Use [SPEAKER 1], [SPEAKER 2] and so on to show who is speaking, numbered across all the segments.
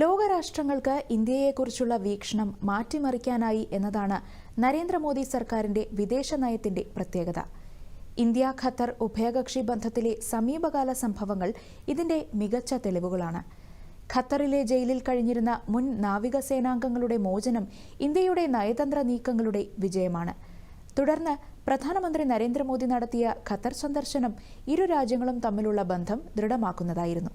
[SPEAKER 1] ലോകരാഷ്ട്രങ്ങൾക്ക് ഇന്ത്യയെക്കുറിച്ചുള്ള വീക്ഷണം മാറ്റിമറിക്കാനായി എന്നതാണ് നരേന്ദ്രമോദി സർക്കാരിന്റെ വിദേശ നയത്തിന്റെ പ്രത്യേകത. ഇന്ത്യ ഖത്തർ ഉഭയകക്ഷി ബന്ധത്തിലെ സമീപകാല സംഭവങ്ങൾ ഇതിന്റെ മികച്ച തെളിവുകളാണ്. ഖത്തറിലെ ജയിലിൽ കഴിഞ്ഞിരുന്ന മുൻ നാവികസേനാംഗങ്ങളുടെ മോചനം ഇന്ത്യയുടെ നയതന്ത്ര നീക്കങ്ങളുടെ വിജയമാണ്. തുടർന്ന് പ്രധാനമന്ത്രി നരേന്ദ്രമോദി നടത്തിയ ഖത്തർ സന്ദർശനം ഇരു രാജ്യങ്ങളും തമ്മിലുള്ള ബന്ധം ദൃഢമാക്കുന്നതായിരുന്നു.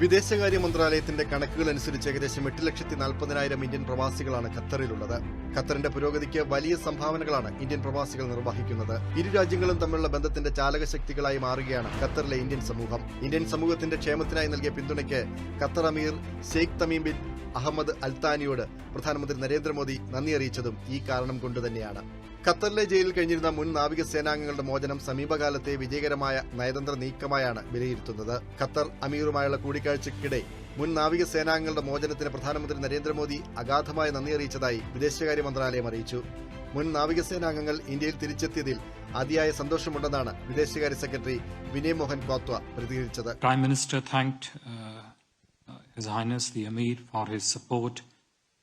[SPEAKER 2] വിദേശകാര്യ മന്ത്രാലയത്തിന്റെ കണക്കുകൾ അനുസരിച്ച് ഏകദേശം എട്ട് ലക്ഷത്തി നാൽപ്പതിനായിരം ഇന്ത്യൻ പ്രവാസികളാണ് ഖത്തറിലുള്ളത്. ഖത്തറിന്റെ പുരോഗതിക്ക് വലിയ സംഭാവനകളാണ് ഇന്ത്യൻ പ്രവാസികൾ നിർവഹിക്കുന്നത്. ഇരു രാജ്യങ്ങളും തമ്മിലുള്ള ബന്ധത്തിന്റെ ചാലകശക്തികളായി മാറുകയാണ് ഖത്തറിലെ ഇന്ത്യൻ സമൂഹം. ഇന്ത്യൻ സമൂഹത്തിന്റെ ക്ഷേമത്തിനായി നൽകിയ പിന്തുണയ്ക്ക് Qatar Emir Sheikh Tamim bin Ahmad അൽത്താനിയോട് പ്രധാനമന്ത്രി നരേന്ദ്രമോദി നന്ദി അറിയിച്ചതും ഈ കാരണം കൊണ്ടുതന്നെയാണ്. ഖത്തറിലെ ജയിലിൽ കഴിഞ്ഞിരുന്ന മുൻ നാവിക സേനാംഗങ്ങളുടെ മോചനം സമീപകാലത്തെ വിജയകരമായ നയതന്ത്ര നീക്കമായാണ് വിലയിരുത്തുന്നത്. ഖത്തർ അമീറുമായുള്ള കൂടിക്കാഴ്ചയ്ക്കിടെ മുൻ നാവിക സേനാംഗങ്ങളുടെ മോചനത്തിന് പ്രധാനമന്ത്രി നരേന്ദ്രമോദി അഗാധമായ നന്ദി അറിയിച്ചതായി വിദേശകാര്യ മന്ത്രാലയം അറിയിച്ചു. മുൻ നാവികസേനാംഗങ്ങൾ ഇന്ത്യയിൽ തിരിച്ചെത്തിയതിൽ അതിയായ സന്തോഷമുണ്ടെന്നാണ് വിദേശകാര്യ സെക്രട്ടറി വിനയ് മോഹൻ ക്വാത്വ പ്രതികരിച്ചത്.
[SPEAKER 3] Thanked uh, uh, His Highness the Amir for his support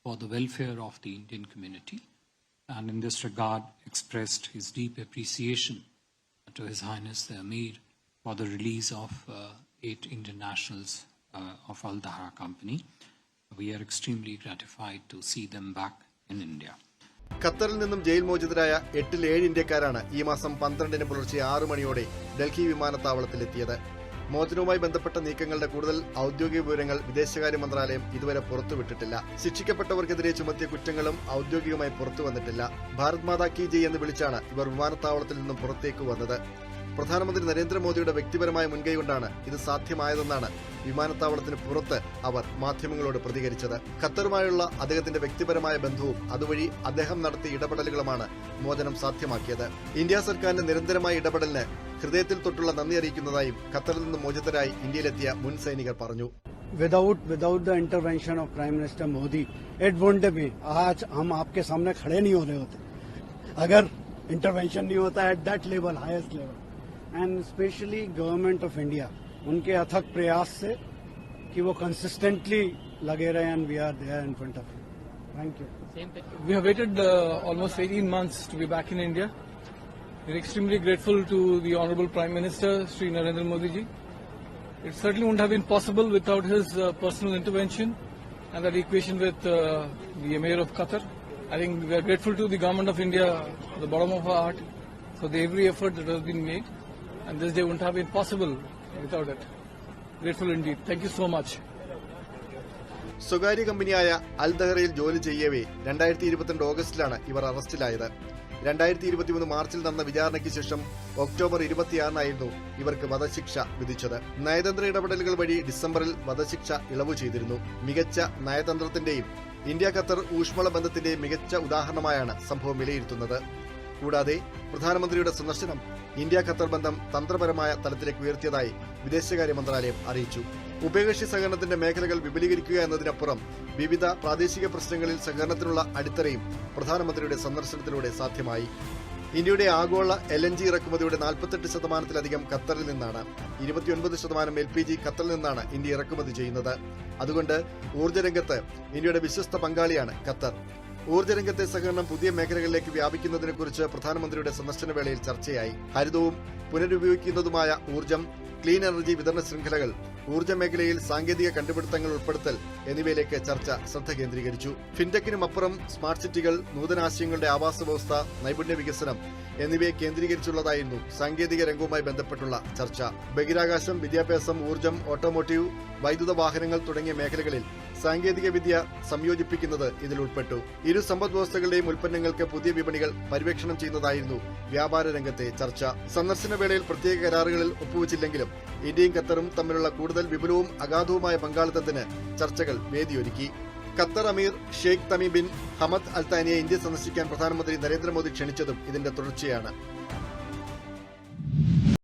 [SPEAKER 3] for the welfare of the Indian community. And in this regard expressed his deep appreciation to His Highness the Amir for the release of uh, eight Indian nationals uh, of Al Dahra Company. We are extremely gratified to see them back in India.
[SPEAKER 2] ഖത്തറിൽ നിന്നും jail മോചിതരായ എട്ടിൽ ഏഴ് ഇന്ത്യക്കാരാണ് ഈ മാസം പന്ത്രണ്ടിന് പുലർച്ചെ ആറ് മണിയോടെ ഡൽഹി വിമാനത്താവളത്തിലെത്തിയത് മോചനവുമായി ബന്ധപ്പെട്ട നീക്കങ്ങളുടെ കൂടുതൽ ഔദ്യോഗിക വിവരങ്ങൾ വിദേശകാര്യ മന്ത്രാലയം ഇതുവരെ പുറത്തുവിട്ടിട്ടില്ല. ശിക്ഷിക്കപ്പെട്ടവർക്കെതിരെ ചുമത്തിയ കുറ്റങ്ങളും ഔദ്യോഗികമായി പുറത്തു വന്നിട്ടില്ല ഭാരത് മാതാ കി ജയ് എന്ന് വിളിച്ചാണ് ഇവർ വിമാനത്താവളത്തിൽ നിന്നും പുറത്തേക്ക് വന്നത്. പ്രധാനമന്ത്രി നരേന്ദ്രമോദിയുടെ വ്യക്തിപരമായ മുൻകൈ കൊണ്ടാണ് ഇത് സാധ്യമായതെന്നാണ് വിമാനത്താവളത്തിന് പുറത്ത് അവർ മാധ്യമങ്ങളോട് പ്രതികരിച്ചത്. ഖത്തറുമായുള്ള അദ്ദേഹത്തിന്റെ വ്യക്തിപരമായ ബന്ധവും അതുവഴി അദ്ദേഹം നടത്തിയ ഇടപെടലുകളുമാണ് മോചനം സാധ്യമാക്കിയത്. ഇന്ത്യ സർക്കാരിന്റെ നിരന്തരമായ ഇടപെടലിന് ഹൃദയത്തിൽ തൊട്ടുള്ള നന്ദി അറിയിക്കുന്നതായും ഖത്തറിൽ നിന്ന് മോചിതരായി ഇന്ത്യയിലെത്തിയ മുൻ സൈനികർ പറഞ്ഞു
[SPEAKER 4] without without the intervention of prime minister Modi it won't be आज हम आपके सामने खड़े नहीं हो रहे होते अगर इंटरवेंशन नहीं होता at that level highest level and specially government of India उनके अथक प्रयास से कि वो कंसिस्टेंटली लगे रहे and we are there in front of you thank you
[SPEAKER 5] We have waited uh, almost 18 months to be back in India. We're extremely grateful to the Honorable Prime Minister, Sri Narendra Modi ji. It certainly wouldn't have been possible without his uh, personal intervention and that equation with uh, the Emir of Qatar. I think we are grateful to the Government of India, at the bottom of our heart, for the every effort that has been made. And this day wouldn't have been possible without it. Grateful indeed. Thank you so much.
[SPEAKER 2] സ്വകാര്യ കമ്പനിയായ അൽ ദഹറയിൽ ജോലി ചെയ്യവേ രണ്ടായിരത്തി ഇരുപത്തിരണ്ട് ഓഗസ്റ്റിലാണ് ഇവർ അറസ്റ്റിലായത് രണ്ടായിരത്തി ഇരുപത്തിമൂന്ന് മാർച്ചിൽ നടന്ന വിചാരണയ്ക്ക് ശേഷം ഒക്ടോബർ ഇരുപത്തിയാറിനായിരുന്നു ഇവർക്ക് വധശിക്ഷ വിധിച്ചത്. നയതന്ത്ര ഇടപെടലുകൾ വഴി ഡിസംബറിൽ വധശിക്ഷ ഇളവ് ചെയ്തിരുന്നു. മികച്ച നയതന്ത്രത്തിന്റെയും ഇന്ത്യ ഖത്തർ ഊഷ്മള ബന്ധത്തിന്റെ മികച്ച ഉദാഹരണമായാണ് സംഭവം വിലയിരുത്തുന്നത്. കൂടാതെ പ്രധാനമന്ത്രിയുടെ സന്ദർശനം ഇന്ത്യ ഖത്തർ ബന്ധം തന്ത്രപരമായ തലത്തിലേക്ക് ഉയർത്തിയതായി വിദേശകാര്യ മന്ത്രാലയം അറിയിച്ചു. ഉഭയകക്ഷി സഹകരണത്തിന്റെ മേഖലകൾ വിപുലീകരിക്കുക എന്നതിനപ്പുറം വിവിധ പ്രാദേശിക പ്രശ്നങ്ങളിൽ സഹകരണത്തിനുള്ള അടിത്തറയും പ്രധാനമന്ത്രിയുടെ സന്ദർശനത്തിലൂടെ സാധ്യമായി. ഇന്ത്യയുടെ ആഗോള എൽ എൻ ജി ഇറക്കുമതിയുടെ നാൽപ്പത്തെട്ട് ശതമാനത്തിലധികം ഖത്തറിൽ നിന്നാണ് ഇരുപത്തിയൊൻപത് ശതമാനം എൽ പി ജി ഖത്തറിൽ നിന്നാണ് ഇന്ത്യ ഇറക്കുമതി ചെയ്യുന്നത്. അതുകൊണ്ട് ഊർജരംഗത്ത് ഇന്ത്യയുടെ വിശ്വസ്ത പങ്കാളിയാണ് ഖത്തർ. ഊർജരംഗത്തെ സഹകരണം പുതിയ മേഖലകളിലേക്ക് വ്യാപിക്കുന്നതിനെക്കുറിച്ച് പ്രധാനമന്ത്രിയുടെ സന്ദർശന വേളയിൽ ചർച്ചയായി. ഹരിതവും പുനരുപയോഗിക്കുന്നതുമായ ഊർജം ക്ലീൻ എനർജി വിതരണ ശൃംഖലകൾ ഊർജ മേഖലയിൽ സാങ്കേതിക കണ്ടുപിടുത്തങ്ങൾ ഉൾപ്പെടുത്തൽ എന്നിവയിലേക്ക് ചർച്ച ശ്രദ്ധ കേന്ദ്രീകരിച്ചു. ഫിൻടെക്കിനും അപ്പുറം സ്മാർട്ട് സിറ്റികൾ നൂതനാശയങ്ങളുടെ ആവാസ വ്യവസ്ഥ നൈപുണ്യ വികസനം എന്നിവയെ കേന്ദ്രീകരിച്ചുള്ളതായിരുന്നു സാങ്കേതിക രംഗവുമായി ബന്ധപ്പെട്ടുള്ള ചർച്ച. ബഹിരാകാശം വിദ്യാഭ്യാസം ഊർജം ഓട്ടോമോട്ടീവ് വൈദ്യുത വാഹനങ്ങൾ തുടങ്ങിയ മേഖലകളിൽ സാങ്കേതിക വിദ്യ സംയോജിപ്പിക്കുന്നത് ഇതിൽ ഉൾപ്പെട്ടു ഇരു സമ്പദ് വ്യവസ്ഥകളുടെയും ഉൽപ്പന്നങ്ങൾക്ക് പുതിയ വിപണികൾ പര്യവേക്ഷണം ചെയ്യുന്നതായിരുന്നു വ്യാപാര രംഗത്തെ ചർച്ച. സന്ദർശന വേളയിൽ പ്രത്യേക കരാറുകളിൽ ഒപ്പുവച്ചില്ലെങ്കിലും ഇന്ത്യയും ഖത്തറും തമ്മിലുള്ള കൂടുതൽ വിപുലവും അഗാധവുമായ പങ്കാളിത്തത്തിന് ചർച്ചകൾ വേദിയൊരുക്കി. Qatar Emir Sheikh Tamim bin Hamad അൽത്താനിയെ India സന്ദർശിക്കാൻ പ്രധാനമന്ത്രി നരേന്ദ്രമോദി ക്ഷണിച്ചതും ഇതിന്റെ തുടർച്ചയാണ്.